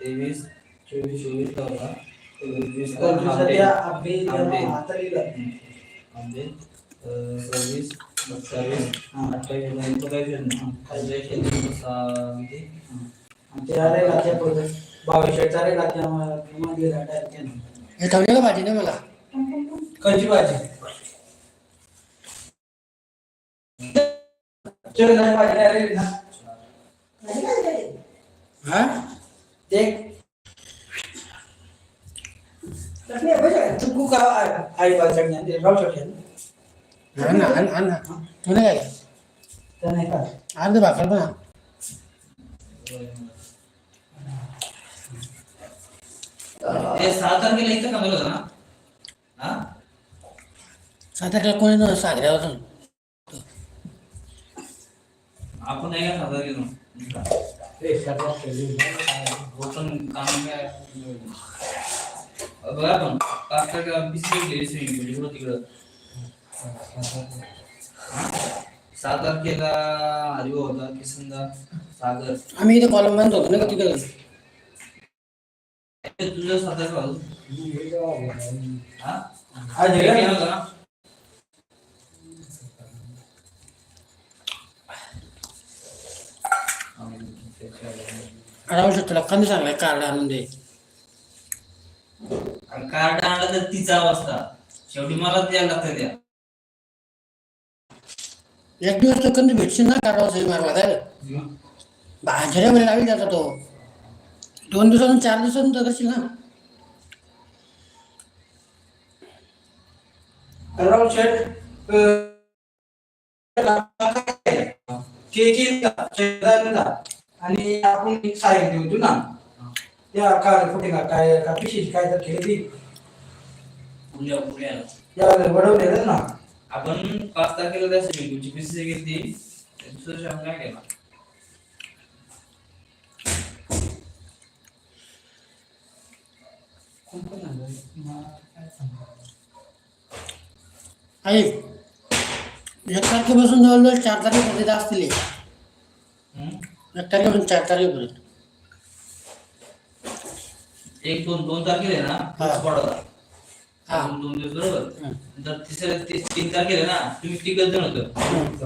तेवीस चोवीस चोवीस चौदा अं, सव्वीस सत्तावीस. अठ्ठावीस एकोणीस अठ्ठावीस एकोणीस किती आणि ते अरे लाच्या पुढे. बावीस चार लाच्या किंवा दीड लाख हे ठेवले का भाजी नाही मला. कशी भाजी. भाजी ना. हा? देख। चुकू का आई बाजून नाही राहू शकेल आण ना आण आण ना। तू नाही काय? तर नाही का अर्ध भाकर पण. ते सहा तारखेला इथं का बोलत ना? हा? सात तारखेला कोणी नव्हतं सागऱ्यावर. आपण नाही का रे सर्व केली हो पण काम काय बघा पण पाच तारखेला बिसी गेली स्विमिंग इकडं तिकडं. सहा तारखेला हरिओ होता किसनदा सागर. आम्ही इथे कॉलम बांधत होतो ना का तिकडे? तुझं सात तारखेला होतं? हा आज हे हे केलं होतं ना? राहू तुला कमी सांगलाय कार्ड आणून दे. कार्ड आणलं तर तिचा अवस्था. शेवटी मला द्यायला लागतं द्या एक दिवस तो कधी भेटशील ना कार्डावर सही मारला काय भाजऱ्यामध्ये लावी जाता तो. दोन दिवसातून चार दिवसातून तर करशील ना. राव केकी शेजारीला आणि आपण एक साहित्य होतो ना. त्या काय कुठे का काय का पिशीची काय तर केली ती. पुण्या पुण्याला त्या वडवलेलं ना. आपण पाच तारखेला त्या पूलची बिसी घेतली. दुसऱ्या दिवशी काय केला? आई एक तारखेपासून जवळजवळ चार तारखेपर्यंत असतील एक तारखेपासून चार तारखेपर्यंत एक दोन दोन तारखेला आहे ना? होता. हा. दोन दोन दिवस बरोबर? हं. नंतर तिसऱ्या ती- तीन तारखेला ना? तुम्ही तिघ जण होतं. हं.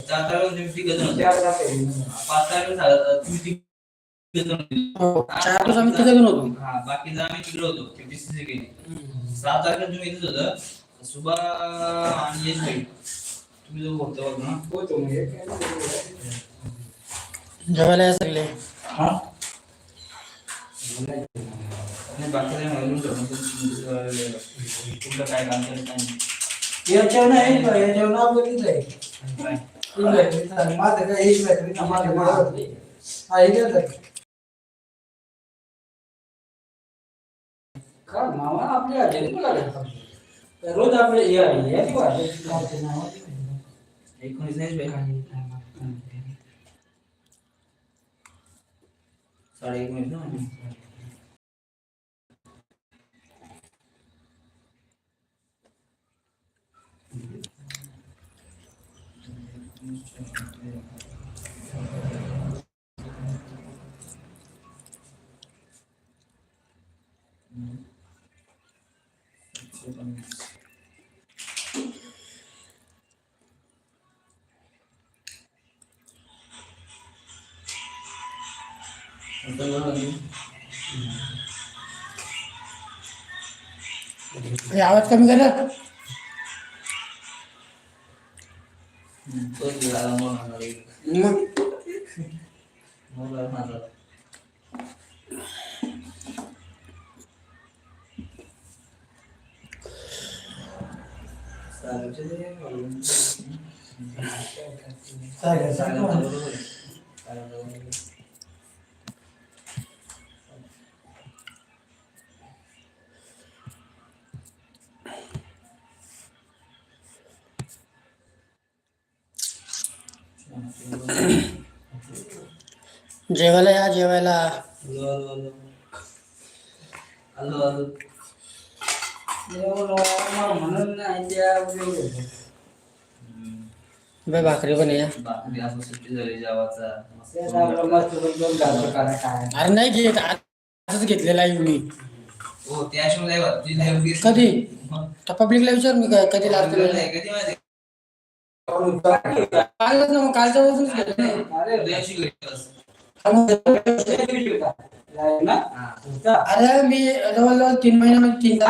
चार तारखेला तुम्ही जण होतं. पाच तारखेला झालं तुम्ही जण होते. हो, चार दिवस आम्ही तिथे होतो. हा बाकीचं आम्ही तिकडे होतो. ते BCC गेली. सहा तारखेला तुम्ही इथेच होतं. सुबा आणि यश भाई. तुम्ही जो होतो बघ ना जेवायला या सगळे आणि बाकीचं नाही मालूम ठेवलं. कुठलं काय काम केलं काय नाही. याच्यावर नाही का याच्यावर नाव बघितलंय काय? माझं काय एक बॅटरी ना माझ्या बरोबर हा हे गेलं का मामा आपल्या आजीने बोला रोज आपले हे आहे, एकोणीस नाही भाई साडे एकोणीस ना हे चालूचे ते घालून. चालेल, चालेल, चालेल. बरोबर आहे. चालेल, बरोबर आहे. जेवायला या जेवायला आलो, आलो, आलो. आलो, आलो. एवढं मला म्हणून नाही त्या वेळेवर. बे भाकरी पण आहे बाकी असं सुट्टी झाली जेवाचा ते आपलं मस्त दोन घालतो काय काय? अरे नाही घेत आजच घेतलेला आहे मी. हो. कधी? पब्लिकला विचार मी काय कधी लागतो? कालच ना मग कालच्या नाही. अरे मी जवळजवळ तीन महिन्यामध्ये तीन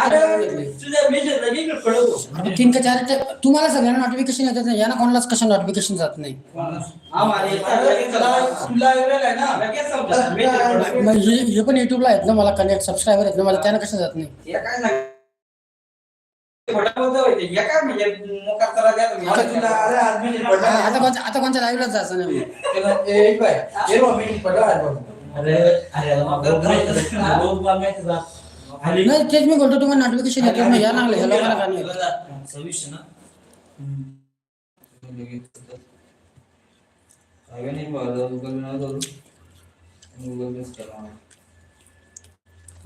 आणि तीन का चार तुम्हाला सगळ्यांना नोटिफिकेशन येतात नाही यांना कोणालाच कशा नोटिफिकेशन जात नाही मग हे हे पण युट्यूबला आहेत ना मला कनेक्ट सबस्क्रायबर आहेत ना मला त्यांना कसं जात नाही म्हणजे मोकार करा द्या तुम्ही. आता कोणत्या आता कोणत्या लाईव्हलाच जायचं नाही आहे आली. नाही तेच मी बोलतो तुम्हाला नोटिफिकेशन येतात मग या लागले ह्या लोकांना का नाही? येत? सव्वीसशे ना.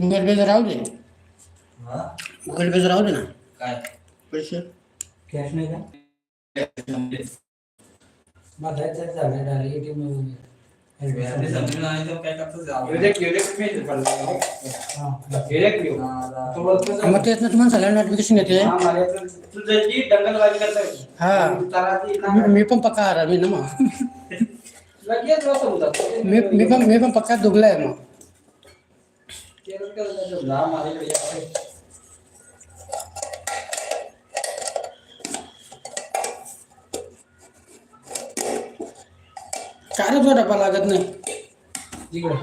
गुगल पे राहू दे. गुगल पे राहू दे ना. काय? पैसे? कॅश नाही का? माझा याच्यात झालं डायरेक्ट ATM मधून. समजून काय करतो जाऊ. हा, मग तुम्हाला सगळ्यांना नोटिफिकेशन येते हा, दंगलबाजी करता. हा. मी- मी पण पक्का हरा मी ना मग. लगेच असं. मी मी पण मी पण पक्का दुगला आहे मग माझ्याकडे चारच तुझा लागत नाही इकडे.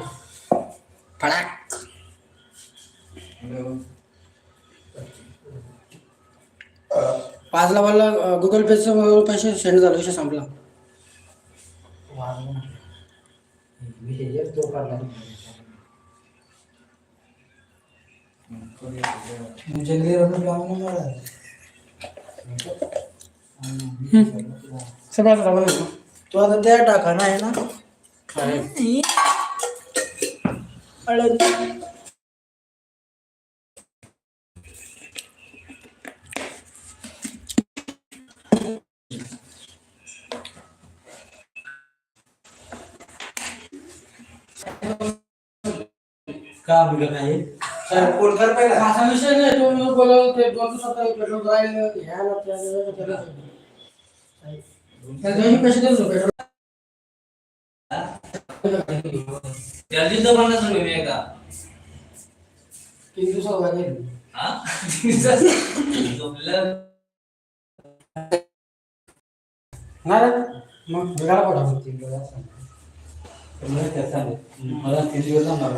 पाचला मला गुगल पेचं पैसे सेंड झाले विषय संपला वाजवा. सगळ्यात डबा नाही तो आता त्या टाका नाही ना? आहे. हळद. का बिघड आहे सर फोन कर पहिला. असा विषय नाही तो मी बोलवलं ते दोन दिवसात पेट्रोल राहिलं ह्याला त्याला त्याला. त्या दोन्ही पैसे देतो पेट्रोल जल्दी तर पन्नास रुपये मी एकदा तीन दिवसात वाजेल हा. झोपलं मग बिघाडा पडा तीन दिवस मला तीन दिवस जाणार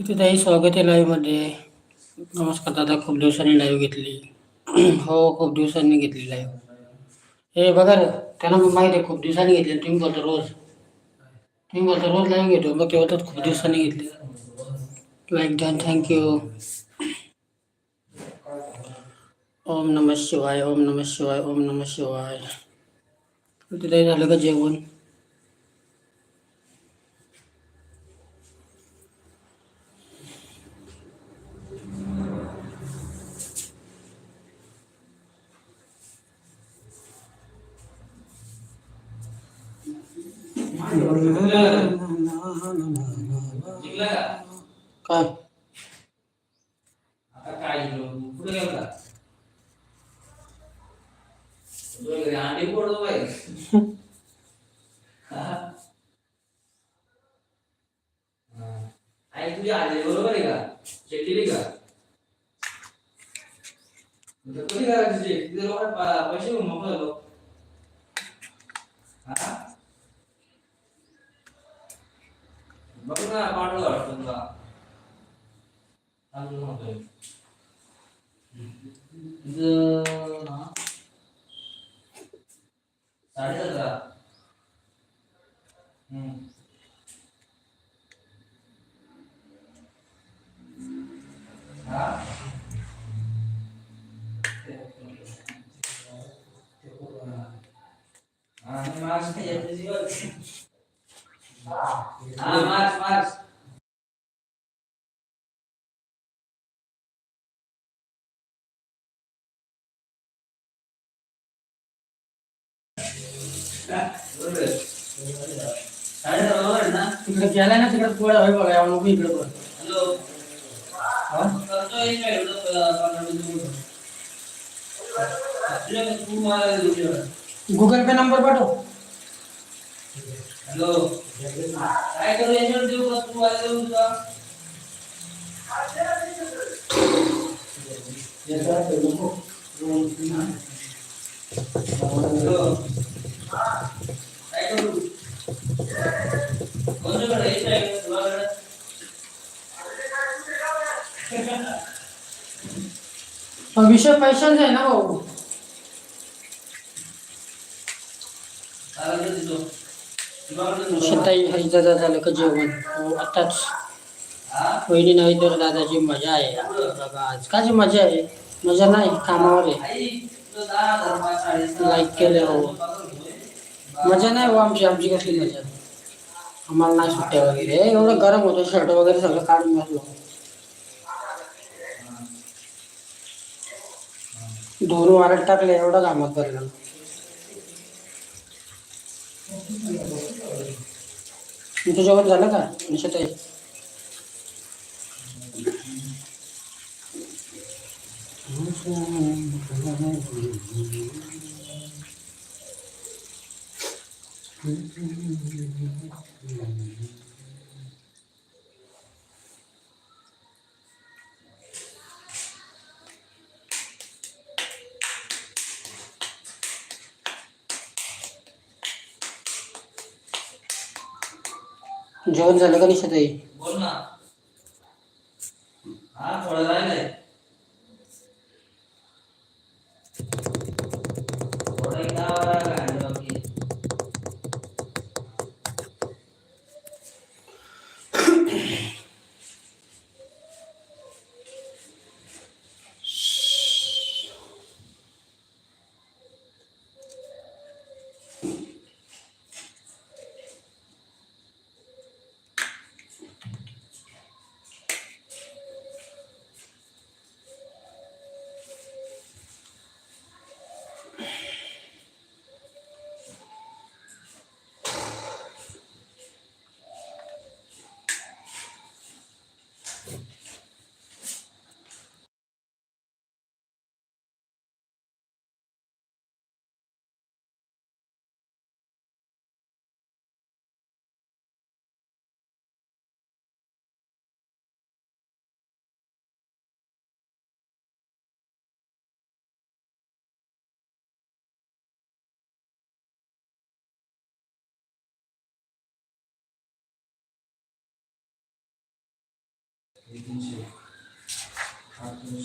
तिथे ताई स्वागत आहे लाईव्हमध्ये नमस्कार दादा खूप दिवसांनी लाईव्ह घेतली. हो खूप दिवसांनी घेतली लाईव्ह हे बघा रे त्यांना मग माहिती आहे खूप दिवसांनी घेतली तुम्ही बोलता रोज. तुम्ही बोलता रोज लाईव्ह घेतो मग ते तर खूप दिवसांनी घेतली. लाईक डन थँक्यू ओम नम शिवाय ओम नम शिवाय ओम नम शिवाय. तिथे झालं का जेवण? काय? आता काय कुठे गेला पडतो आई तुझी आली बरोबर आहे का चेक केली का कधी करायची चेक तिथे पैसे घेऊन मोकळं हा बघ ना पाठवलं वाटतं तुला अजून नव्हतं. इथं ना साडेसतरा हम्म. हा आहे ना तिकडे गेलाय ना तिकडे पोळा होय बघा नको इकडे बघ हॅलो. करतोय काय एवढं गुगल पे नंबर पाठव. हॅलो. काय करू याच्यावर देऊ का तू? आज देऊ तुझा काय करू? कोणाकडे? यायचं आहे तुझ्याकडे विषय पैशांचा आहे ना भाऊ चालेल देतो तुझ्याकडे शताई दादा झालं का जेवण? हो आताच. पहिली नाही तर दादाची मजा आहे. बघा आज काची मजा आहे. मजा नाही कामावर आहे. लाईक केलं हो. मजा नाही हो आमची आमची कसली मजा? आम्हाला नाही सुट्ट्या वगैरे. एवढं गरम होतं शर्ट वगैरे सगळं काढून घातलं. दोन वारट टाकले एवढं कामात बरं तुमचं जेवण झालं का? निशताई जेवण झालं का निशाताई बोल ना.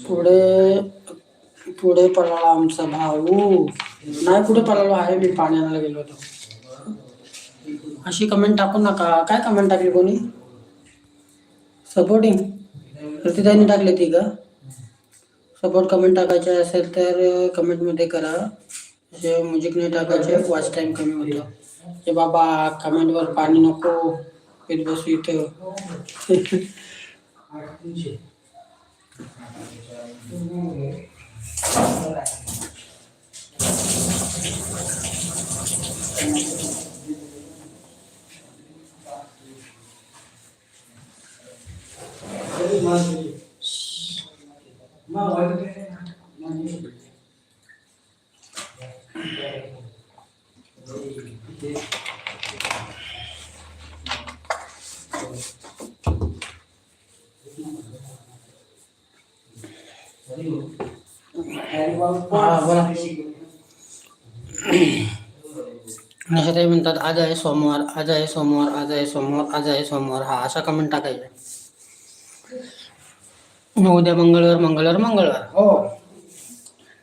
पुढे पुढे पळाला आमचा भाऊ. नाही पुढे पळालो आहे मी पाण्याला गेलो होतो. अशी कमेंट टाकू नका. काय कमेंट टाकली कोणी? सपोर्टिंग प्रतिदानी टाकली ती का? सपोर्ट कमेंट टाकायचे असेल तर कमेंटमध्ये करा. जे म्युझिक नाही टाकायचे वॉच टाईम कमी होतो. जे बाबा कमेंटवर पाणी नको येत बसू इथं. हा बोला ते म्हणतात आज आहे सोमवार आज आहे सोमवार आज आहे सोमवार आज आहे सोमवार. हा असा कमेंट टाकायचा उद्या मंगळवार मंगळवार मंगळवार. हो.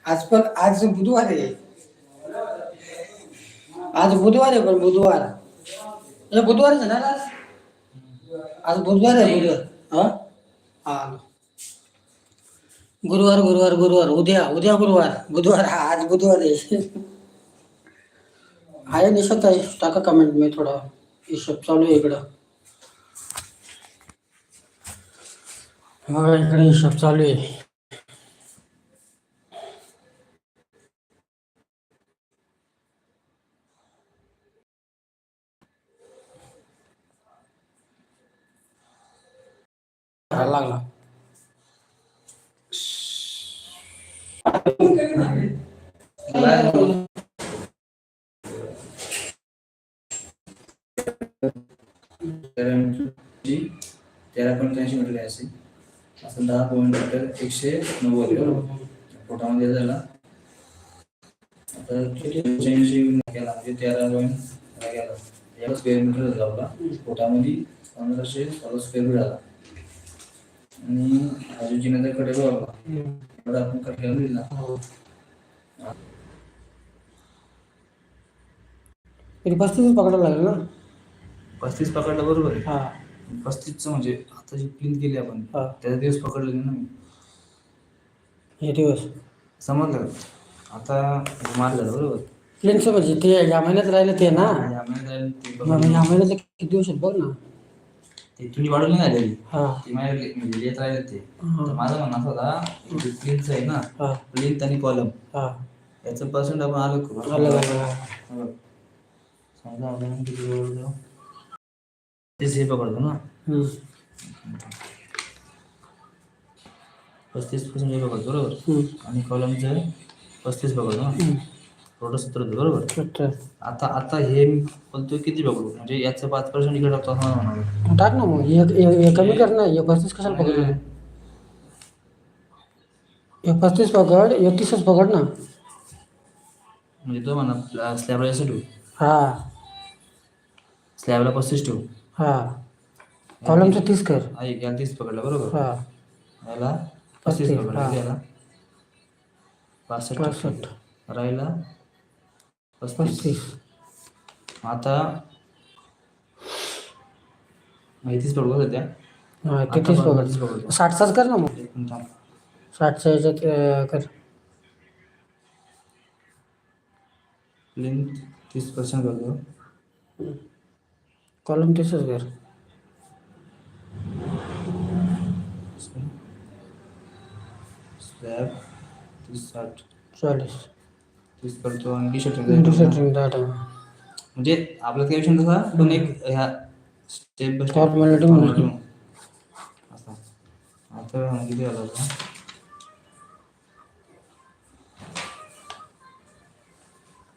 आज पण आज बुधवार आहे. आज बुधवार आहे पण बुधवार. हे बुधवारच आहे ना आज आज बुधवार आहे बुधवार. हा? हा गुरुवार गुरुवार गुरुवार उद्या उद्या गुरुवार बुधवार हा आज बुधवार आहे. आहे निशत आहे. टाका कमेंट मी थोडा हिशोब चालू आहे इकडं. हा इकडे हिशोब चालू आहे. लागला. असं दहा पॉईंट मीटर एकशे नव्वद पोटामध्ये झाला. आता पंच्याऐंशी केला? म्हणजे तेरा पॉईंट गेला. एक स्क्वेअर मीटर झाला आपला. पोटामध्ये पंधराशे सोळा स्क्वेअर फीट झाला आणि आजूजीने जर कडे बघला एवढा आपण कट केला दिला. हो. तरी पस्तीस पकडावं लागेल ना? पस्तीस पकडला बरोबर आहे. हा. पस्तीसचं म्हणजे जी प्रिंट केली आपण हा. त्याचा दिवस पकडले ना मी. हे दिवस. समजलं? का? आता मारलं बरोबर? प्लेनचं म्हणजे ते या महिन्यात राहिलं ते ना? आणि आम्ही जाईल ते बघा. या महिन्यात किती दिवस आहेत बघ ना? ते तुम्ही वाढवली नाही आलेली हा. ती माझ्या म्हणजे येत राहिले ते. हा. तर माझं म्हणणं असं होता प्लिंथ आहे ना हा. प्लिंथ आणि कॉलम हा. याचं पर्सेंट आपण अलग करू. अलग अलग हा. बघ. समजा आपण किती जवळ जाऊ? तेच हे पकडतो ना. हम्म. पस्तीस पर्सेंट हे पकडतो बरोबर. आणि कॉलमचं पस्तीस पकडतो ना. टोटल सत्तर होतं बरोबर. आता आता हे मी बोलतोय किती पकडू म्हणजे याचं पाच पर्सेंट इकडे टाकतो असं म्हणावं टाक ना मग. हे कमी कर ना. हे पस्तीस कशाला पकडतो हे पस्तीस पकड हे तीसच पकड ना. म्हणजे तो म्हणा स्लॅबला जास्त ठेवू? हा. स्लॅबला पस्तीस ठेवू? हा. कॉलमचं तीस कर. ऐक याला तीस पकडला बरोबर? हा. याला पस्तीस पस्तीस, पकडला. हा. याला पासष्ट पासष्ट. राहिला पस्तीस. पस्तीस. आता माहितीच पडू सध्या? हा ते तीस आता तीस पकड पकडतो. साठचाच कर ना मग. एक मिनिट थांब. साठच्या ह्याच्यात अं, कर. लेंथ तीस पर्सेंट करतो कॉलम तीसच कर. म्हणजे आपला काही विषय नसा पण एक ह्या स्टेप बाय स्टेप Formality म्हणून. आता आता किती झालं होतं